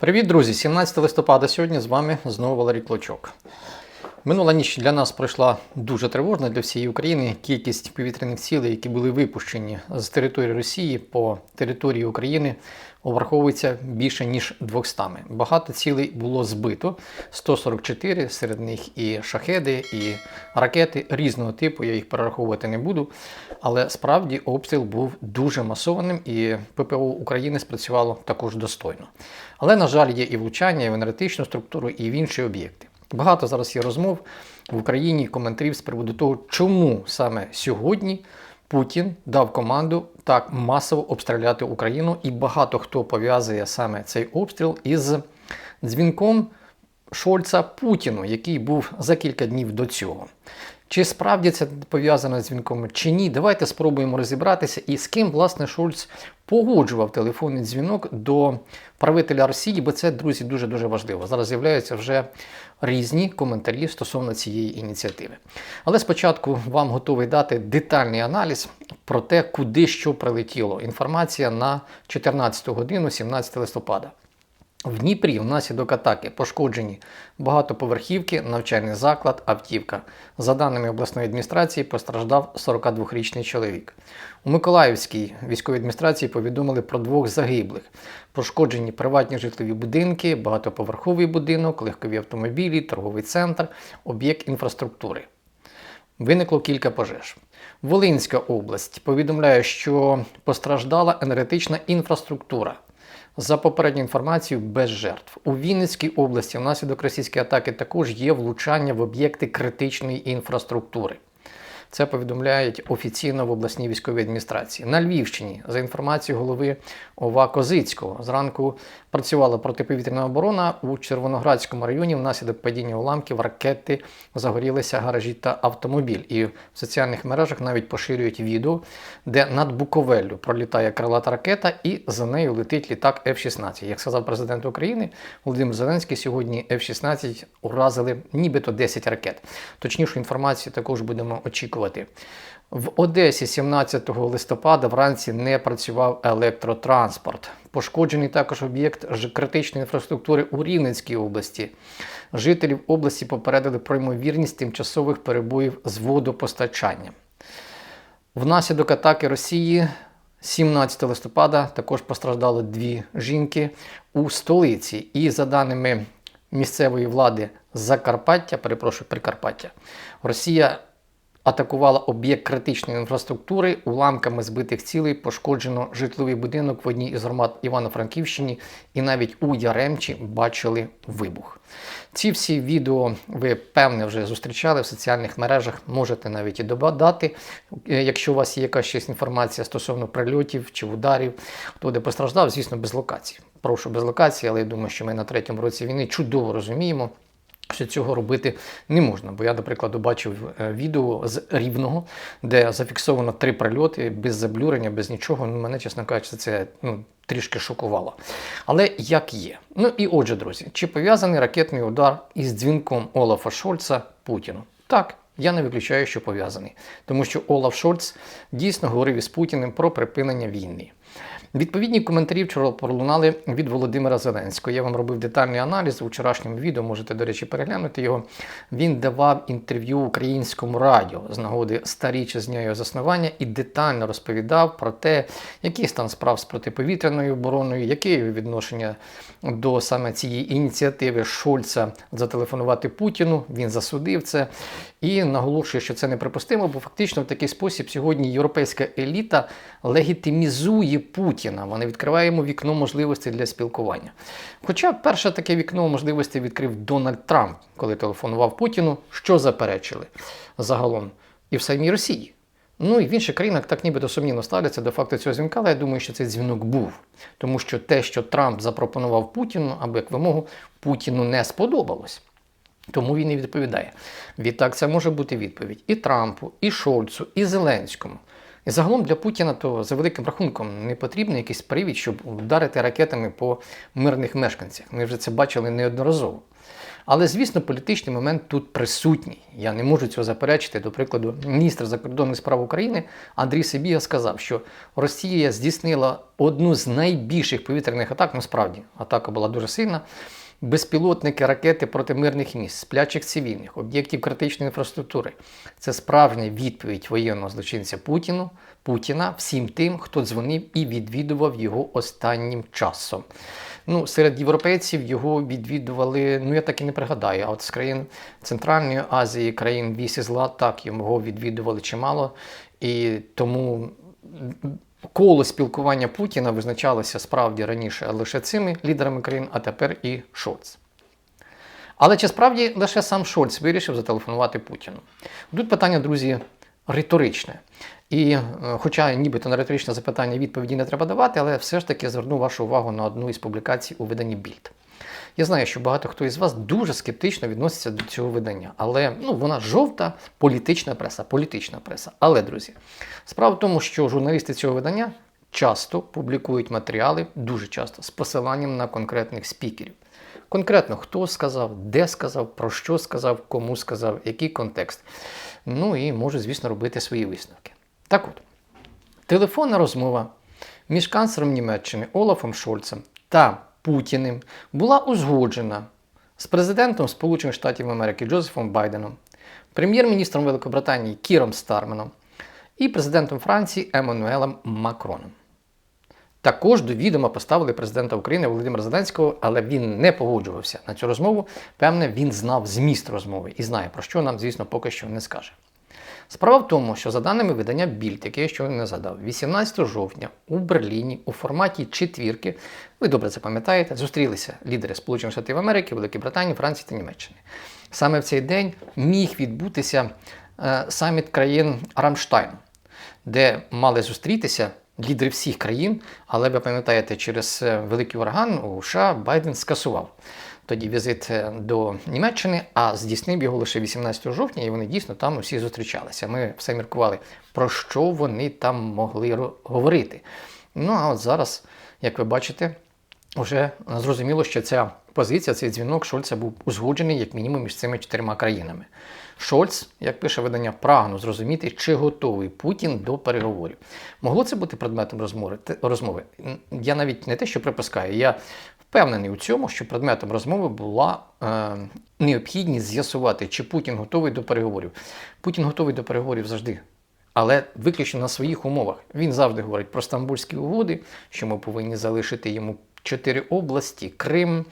Привіт, друзі! 17 листопада сьогодні з вами знову Валерій Клочок. Минула ніч для нас пройшла дуже тривожна для всієї України. Кількість повітряних цілей, які були випущені з території Росії по території України, обраховується більше ніж 200. Багато цілей було збито 144, серед них і шахеди, і ракети різного типу. Я їх перераховувати не буду. Але справді обстріл був дуже масованим, і ППО України спрацювало також достойно. Але, на жаль, є і влучання, і в енергетичну структуру, і в інші об'єкти. Багато зараз є розмов в Україні, коментарів з приводу того, чому саме сьогодні Путін дав команду так масово обстріляти Україну, і багато хто пов'язує саме цей обстріл із дзвінком Шольца Путіну, який був за кілька днів до цього. Чи справді це пов'язано з дзвінком чи ні? Давайте спробуємо розібратися і з ким, власне, Шольц погоджував телефонний дзвінок до правителя Росії, бо це, друзі, дуже-дуже важливо. Зараз з'являються вже різні коментарі стосовно цієї ініціативи. Але спочатку вам готовий дати детальний аналіз про те, куди що прилетіло. Інформація на 14 годину, 17 листопада. В Дніпрі внаслідок атаки пошкоджені багатоповерхівки, навчальний заклад, автівка. За даними обласної адміністрації, постраждав 42-річний чоловік. У Миколаївській військовій адміністрації повідомили про двох загиблих. Пошкоджені приватні житлові будинки, багатоповерховий будинок, легкові автомобілі, торговий центр, об'єкт інфраструктури. Виникло кілька пожеж. Волинська область повідомляє, що постраждала енергетична інфраструктура. За попередньою інформацією, без жертв. У Вінницькій області внаслідок російської атаки також є влучання в об'єкти критичної інфраструктури. Це повідомляють офіційно в обласній військовій адміністрації. На Львівщині, за інформацією голови ОВА Козицького, зранку працювала протиповітряна оборона у Червоноградському районі. Внаслідок падіння уламків ракети загорілися гаражі та автомобіль. І в соціальних мережах навіть поширюють відео, де над Буковеллю пролітає крилата ракета, і за нею летить літак F-16. Як сказав президент України Володимир Зеленський, сьогодні F-16 уразили нібито 10 ракет. Точнішу інформацію також будемо очікувати. В Одесі 17 листопада вранці не працював електротранспорт. Пошкоджений також об'єкт критичної інфраструктури у Рівненській області. Жителів області попередили про ймовірність тимчасових перебоїв з водопостачанням. Внаслідок атаки Росії 17 листопада також постраждали дві жінки у столиці. І за даними місцевої влади Закарпаття, перепрошую, Прикарпаття, Росія атакувала об'єкт критичної інфраструктури, уламками збитих цілей пошкоджено житловий будинок в одній із громад Івано-Франківщині, і навіть у Яремчі бачили вибух. Ці всі відео ви певне вже зустрічали в соціальних мережах. Можете навіть і додати, е, якщо у вас є якась щось інформація стосовно прильотів чи ударів, хто де постраждав, звісно, без локації. Прошу без локації, але я думаю, що ми на третьому році війни чудово розуміємо. Що цього робити не можна, бо я, до прикладу, бачив е, відео з рівного, де зафіксовано три прильоти без заблюрення, без нічого. Ну, мене, чесно кажучи, це ну, трішки шокувало. Але як є. Ну і отже, друзі, чи пов'язаний ракетний удар із дзвінком Олафа Шольца Путіну? Так. Я не виключаю, що пов'язаний, тому що Олаф Шольц дійсно говорив із Путіним про припинення війни. Відповідні коментарі вчора пролунали від Володимира Зеленського. Я вам робив детальний аналіз у вчорашньому відео, можете, до речі, переглянути його. Він давав інтерв'ю українському радіо з нагоди старіччя з дня його заснування і детально розповідав про те, який стан справ з протиповітряною обороною, яке його відношення до саме цієї ініціативи Шольца зателефонувати Путіну. Він засудив це і наголошує, що це неприпустимо, бо фактично в такий спосіб сьогодні європейська еліта легітимізує Путіна. Вона відкриває йому вікно можливостей для спілкування. Хоча перше таке вікно можливостей відкрив Дональд Трамп, коли телефонував Путіну, що заперечили загалом і в самій Росії. Ну і в інших країнах так нібито сумнівно ставляться до факту цього дзвінка, але я думаю, що цей дзвінок був. Тому що те, що Трамп запропонував Путіну, або як вимогу, Путіну не сподобалось. Тому він і відповідає. Відтак, це може бути відповідь і Трампу, і Шольцу, і Зеленському. Загалом для Путіна то за великим рахунком не потрібен якийсь привід, щоб вдарити ракетами по мирних мешканцях. Ми вже це бачили неодноразово. Але, звісно, політичний момент тут присутній. Я не можу цього заперечити. До прикладу, міністр закордонних справ України Андрій Сибіга сказав, що Росія здійснила одну з найбільших повітряних атак. Насправді, атака була дуже сильна. Безпілотники, ракети проти мирних міст, сплячих цивільних, об'єктів критичної інфраструктури. Це справжня відповідь воєнного злочинця Путіну, Путіна всім тим, хто дзвонив і відвідував його останнім часом. Ну, серед європейців його відвідували, ну я так і не пригадаю. А от з країн Центральної Азії, країн вісі зла, так його відвідували чимало. І тому коло спілкування Путіна визначалося справді раніше лише цими лідерами країн, а тепер і Шольц. Але чи справді лише сам Шольц вирішив зателефонувати Путіну? Тут питання, друзі, риторичне. І, е, хоча нібито на риторичне запитання відповіді не треба давати, але все ж таки зверну вашу увагу на одну із публікацій у виданні Більд. Я знаю, що багато хто із вас дуже скептично відноситься до цього видання, але ну, вона жовта політична преса, політична преса. Але, друзі, справа в тому, що журналісти цього видання часто публікують матеріали, дуже часто, з посиланням на конкретних спікерів. Конкретно хто сказав, де сказав, про що сказав, кому сказав, який контекст. Ну і може, звісно, робити свої висновки. Так от, телефонна розмова між канцлером Німеччини Олафом Шольцем та Путіним була узгоджена з президентом Сполучених Штатів Америки Джозефом Байденом, прем'єр-міністром Великобританії Кіром Старменом і президентом Франції Еммануелем Макроном. Також до відома поставили президента України Володимира Зеленського, але він не погоджувався на цю розмову. Певне, він знав зміст розмови і знає, про що нам, звісно, поки що не скаже. Справа в тому, що за даними видання Більд, яке я щойно не задав, 18 жовтня у Берліні у форматі четвірки, ви добре це пам'ятаєте, зустрілися лідери Сполучених Штатів Америки, Великої Британії, Франції та Німеччини. Саме в цей день міг відбутися е, саміт країн Рамштайн, де мали зустрітися лідери всіх країн, але ви пам'ятаєте, через е, великий ураган у США Байден скасував тоді візит е, до Німеччини, а здійснив його лише 18 жовтня, і вони дійсно там усі зустрічалися. Ми все міркували, про що вони там могли говорити. Ну а от зараз, як ви бачите, вже зрозуміло, що ця позиція, цей дзвінок Шольца був узгоджений як мінімум між цими чотирма країнами. Шольц, як пише видання, прагнув зрозуміти, чи готовий Путін до переговорів. Могло це бути предметом розмови? Я навіть не те, що припускаю, я впевнений у цьому, що предметом розмови була е, необхідність з'ясувати, чи Путін готовий до переговорів. Путін готовий до переговорів завжди. Але виключно на своїх умовах. Він завжди говорить про стамбульські угоди, що ми повинні залишити йому чотири області, Крим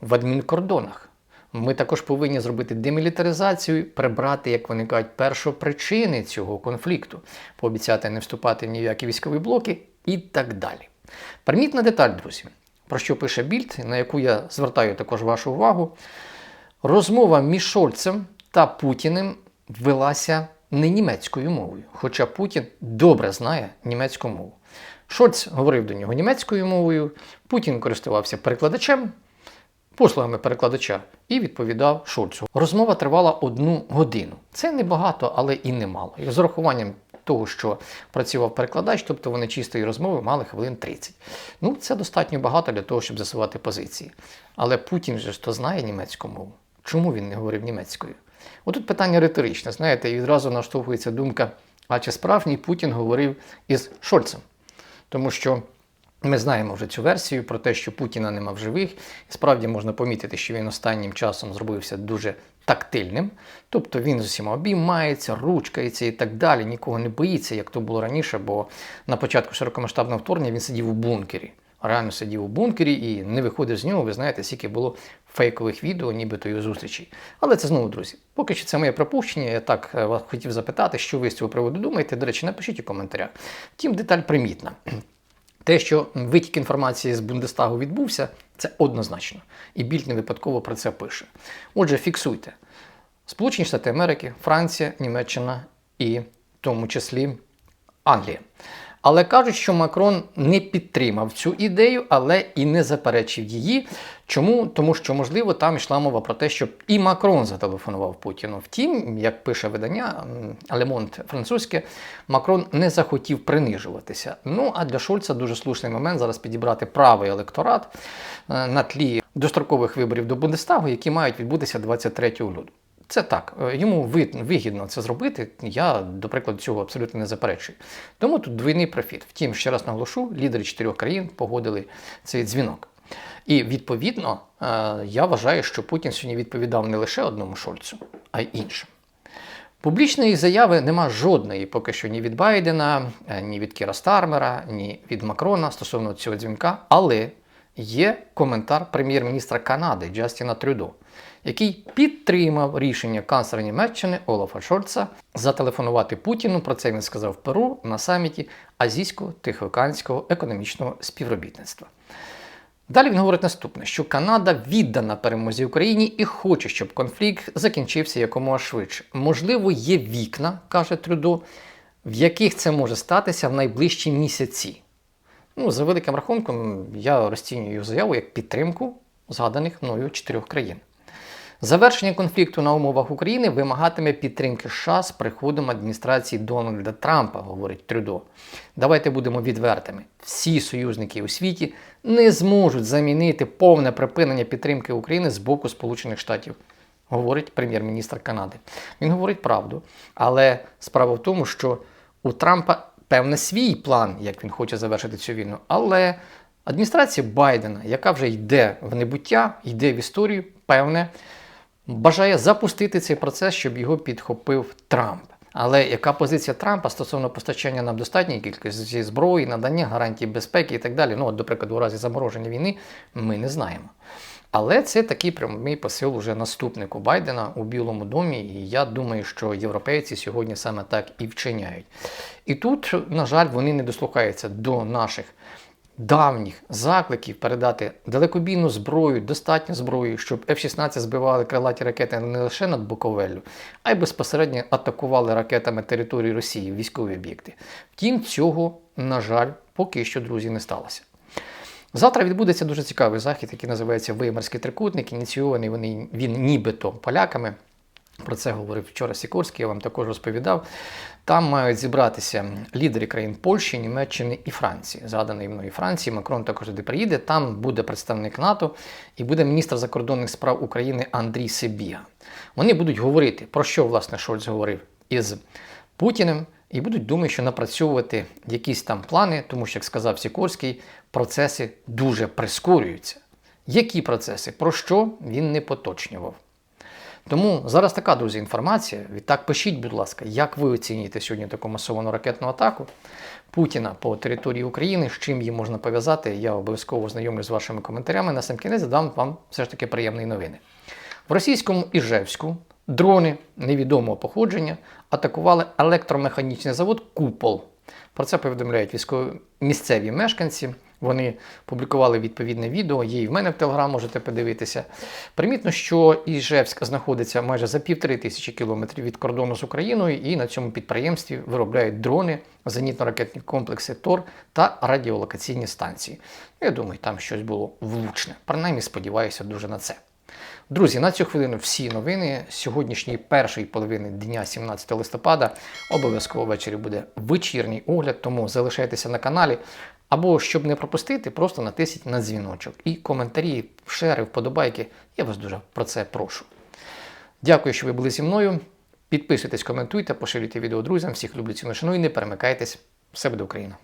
в адмінкордонах. Ми також повинні зробити демілітаризацію, прибрати, як вони кажуть, першопричини цього конфлікту, пообіцяти не вступати в ніякі військові блоки і так далі. Примітна деталь, друзі про що пише Більд, на яку я звертаю також вашу увагу. Розмова між Шольцем та Путіним велася не німецькою мовою, хоча Путін добре знає німецьку мову. Шольц говорив до нього німецькою мовою, Путін користувався перекладачем, послугами перекладача і відповідав Шольцу. Розмова тривала одну годину. Це не багато, але і немало. І з урахуванням того, що працював перекладач, тобто вони чистої розмови мали хвилин 30. Ну, це достатньо багато для того, щоб засувати позиції. Але Путін же ж то знає німецьку мову. Чому він не говорив німецькою? Отут питання риторичне, знаєте, і відразу наштовхується думка: а чи справжній Путін говорив із Шольцем? Тому що. Ми знаємо вже цю версію про те, що Путіна нема в живих. І справді можна помітити, що він останнім часом зробився дуже тактильним. Тобто він з усіма обіймається, ручкається і так далі. Нікого не боїться, як то було раніше, бо на початку широкомасштабного вторгнення він сидів у бункері. Реально сидів у бункері і не виходив з нього. Ви знаєте, скільки було фейкових відео, нібито його зустрічей. Але це знову, друзі. Поки що це моє пропущення. Я так е, вас хотів запитати, що ви з цього приводу думаєте. До речі, напишіть у коментарях. Втім, деталь примітна. Те, що витік інформації з Бундестагу відбувся, це однозначно. І більд не випадково про це пише. Отже, фіксуйте: Сполучені Штати Америки, Франція, Німеччина і в тому числі Англія. Але кажуть, що Макрон не підтримав цю ідею, але і не заперечив її. Чому? Тому що, можливо, там йшла мова про те, щоб і Макрон зателефонував Путіну. Втім, як пише видання Алемонт французьке, Макрон не захотів принижуватися. Ну а для Шольца дуже слушний момент зараз підібрати правий електорат е, на тлі дострокових виборів до Бундестагу, які мають відбутися 23 лютого. Це так, е, йому вигідно це зробити. Я, до прикладу, цього абсолютно не заперечую. Тому тут двійний профіт. Втім, ще раз наголошу, лідери чотирьох країн погодили цей дзвінок. І відповідно, е, я вважаю, що Путін сьогодні відповідав не лише одному Шольцу, а й іншим. Публічної заяви нема жодної, поки що ні від Байдена, е, ні від Кіра Стармера, ні від Макрона стосовно цього дзвінка, але є коментар прем'єр-міністра Канади Джастіна Трюдо, який підтримав рішення канцлера Німеччини Олафа Шольца зателефонувати Путіну. Про це він сказав в Перу на саміті Азійсько-Тихоокеанського економічного співробітництва. Далі він говорить наступне: що Канада віддана перемозі Україні і хоче, щоб конфлікт закінчився якомога швидше. Можливо, є вікна, каже Трюдо, в яких це може статися в найближчі місяці. Ну, За великим рахунком, я розцінюю заяву як підтримку згаданих мною чотирьох країн. Завершення конфлікту на умовах України вимагатиме підтримки США з приходом адміністрації Дональда Трампа, говорить Трюдо. Давайте будемо відвертими. Всі союзники у світі не зможуть замінити повне припинення підтримки України з боку Сполучених Штатів, говорить прем'єр-міністр Канади. Він говорить правду. Але справа в тому, що у Трампа певний свій план, як він хоче завершити цю війну. Але адміністрація Байдена, яка вже йде в небуття, йде в історію, певне бажає запустити цей процес, щоб його підхопив Трамп. Але яка позиція Трампа стосовно постачання нам достатньої кількості зброї, надання гарантій безпеки і так далі? Ну, от, до прикладу, у разі замороження війни, ми не знаємо. Але це такий прямий посил уже наступнику Байдена у Білому домі, і я думаю, що європейці сьогодні саме так і вчиняють. І тут, на жаль, вони не дослухаються до наших давніх закликів передати далекобійну зброю, достатньо зброї, щоб F-16 збивали крилаті ракети не лише над Буковеллю, а й безпосередньо атакували ракетами території Росії, військові об'єкти. Втім, цього, на жаль, поки що, друзі, не сталося. Завтра відбудеться дуже цікавий захід, який називається Веймарський трикутник, ініційований вони, він нібито поляками. Про це говорив вчора Сікорський, я вам також розповідав. Там мають зібратися лідери країн Польщі, Німеччини і Франції. Згаданий мною Франції, Макрон також туди приїде. Там буде представник НАТО і буде міністр закордонних справ України Андрій Сибіга. Вони будуть говорити, про що власне Шольц говорив із Путіним, і будуть думаю, що напрацьовувати якісь там плани, тому що, як сказав Сікорський, процеси дуже прискорюються. Які процеси? Про що він не поточнював? Тому зараз така, друзі, інформація. Відтак пишіть, будь ласка, як ви оцінюєте сьогодні таку масовану ракетну атаку Путіна по території України, з чим її можна пов'язати. Я обов'язково знайомлю з вашими коментарями. На сам кінець дам вам все ж таки приємні новини. В російському Іжевську дрони невідомого походження атакували електромеханічний завод Купол. Про це повідомляють військові місцеві мешканці. Вони публікували відповідне відео, є і в мене в Телеграм, можете подивитися. Примітно, що Іжевськ знаходиться майже за півтори тисячі кілометрів від кордону з Україною, і на цьому підприємстві виробляють дрони, зенітно-ракетні комплекси ТОР та радіолокаційні станції. Я думаю, там щось було влучне. Принаймні сподіваюся дуже на це. Друзі, на цю хвилину всі новини сьогоднішньої першої половини дня, 17 листопада, обов'язково ввечері буде вечірній огляд, тому залишайтеся на каналі. Або, щоб не пропустити, просто натисніть на дзвіночок. І коментарі, шери, вподобайки. Я вас дуже про це прошу. Дякую, що ви були зі мною. Підписуйтесь, коментуйте, поширюйте відео друзям. Всіх люблю ціну шану і не перемикайтесь. Все буде Україна!